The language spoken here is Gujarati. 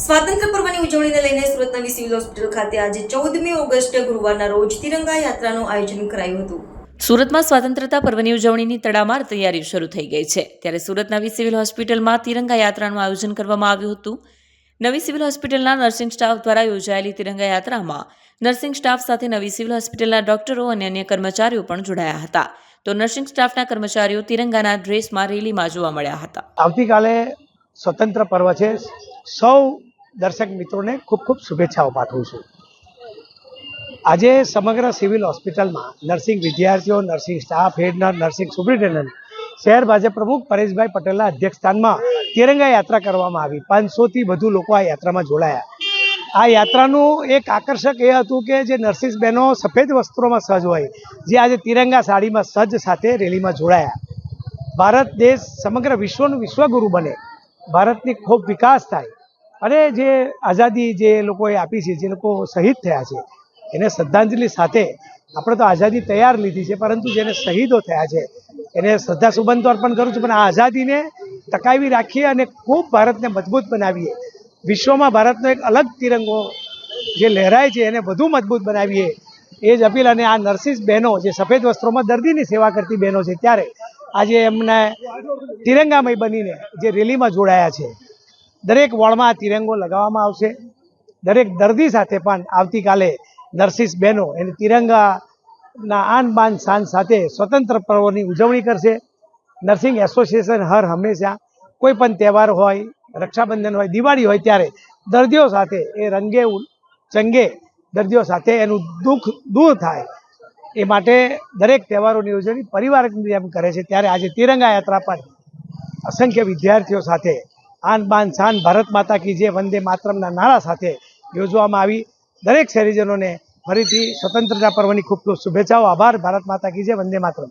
સ્વાતંત્ર્ય પર્વની ઉજવણીને લઈને સુરતના વી સિવિલ હોસ્પિટલ ખાતે આજે ચૌદમી ઓગસ્ટ ગુરુવારના રોજ તિરંગા યાત્રાનું આયોજન કરાયું હતું. સુરતમાં સ્વાતંત્રતા પર્વની ઉજવણીની તડામાર તૈયારી શરૂ થઈ ગઈ છે. ત્યારે સુરતના સિવિલ હોસ્પિટલમાં તિરંગા યાત્રાનું આયોજન કરવામાં આવ્યું હતું. નવી સિવિલ હોસ્પિટલના નર્સિંગ સ્ટાફ દ્વારા યોજાયેલી તિરંગા યાત્રામાં નર્સિંગ સ્ટાફ સાથે નવી સિવિલ હોસ્પિટલના ડોક્ટરો અને અન્ય કર્મચારીઓ પણ જોડાયા હતા. તો નર્સિંગ સ્ટાફના કર્મચારીઓ તિરંગાના ડ્રેસમાં રેલીમાં જોવા મળ્યા હતા. આવતીકાલે સ્વતંત્ર પર્વ છે. સૌ દર્શક મિત્રોને ખૂબ ખૂબ શુભેચ્છાઓ પાઠવું છું. આજે સમગ્ર સિવિલ હોસ્પિટલમાં નર્સિંગ વિદ્યાર્થીઓ, nursing staff head nursing superintendent, શહેર ભાજપ પ્રમુખ પરેશભાઈ પટેલના અધ્યક્ષસ્થાનમાં તિરંગા યાત્રા કરવામાં આવી. પાંચસોથી વધુ લોકો આ યાત્રામાં જોડાયા. આ યાત્રાનું એક આકર્ષક એ હતું કે જે નર્સિંગ બહેનો સફેદ વસ્ત્રોમાં સજ્જ હોય, જે આજે તિરંગા સાડીમાં સજ્જ સાથે રેલીમાં જોડાયા. ભારત દેશ સમગ્ર વિશ્વનું વિશ્વગુરુ બને. ભારતની ખૂબ વિકાસ થાય. અને જે આઝાદી જે લોકોએ આપી છે, જે લોકો શહીદ થયા છે, એને શ્રદ્ધાંજલિ સાથે આપણે તો આઝાદી તૈયાર લીધી છે, પરંતુ જેને શહીદો થયા છે, એને શ્રદ્ધા સુબંધ અર્પણ કરું છું. પણ આ આઝાદીને ટકાવી રાખીએ અને ખૂબ ભારતને મજબૂત બનાવીએ. વિશ્વમાં ભારતનો એક અલગ તિરંગો જે લહેરાય છે, એને વધુ મજબૂત બનાવીએ. એ જ અપીલ અને આ નર્સિસ બહેનો જે સફેદ વસ્ત્રોમાં દર્દીની સેવા કરતી બહેનો છે, ત્યારે આજે એમને તિરંગામય બનીને જે રેલીમાં જોડાયા છે, દરેક વોર્ડમાં તિરંગો લગાવવામાં આવશે. દરેક દર્દી સાથે પણ આવતીકાલે નર્સિસ બહેનો એને તિરંગાના આન બાન શાન સાથે સ્વતંત્ર પર્વની ઉજવણી કરશે. નર્સિંગ એસોસિએશન હર હંમેશા કોઈ પણ તહેવાર હોય, રક્ષાબંધન હોય, દિવાળી હોય ત્યારે દર્દીઓ સાથે એ રંગે ચંગે દર્દીઓ સાથે એનું દુઃખ દૂર થાય. એ માટે દરેક તહેવારોની ઉજવણી પરિવારની જેમ કરે છે. ત્યારે આજે તિરંગા યાત્રા પર અસંખ્ય વિદ્યાર્થીઓ સાથે આન બાન શાન ભારત માતા કી જે વંદે માતરમના નારા સાથે યોજવામાં આવી. દરેક શહેરીજનોને ફરીથી સ્વતંત્રતા પર્વની ખૂબ ખૂબ શુભેચ્છાઓ, આભાર. ભારત માતા કી જે વંદે માતરમ.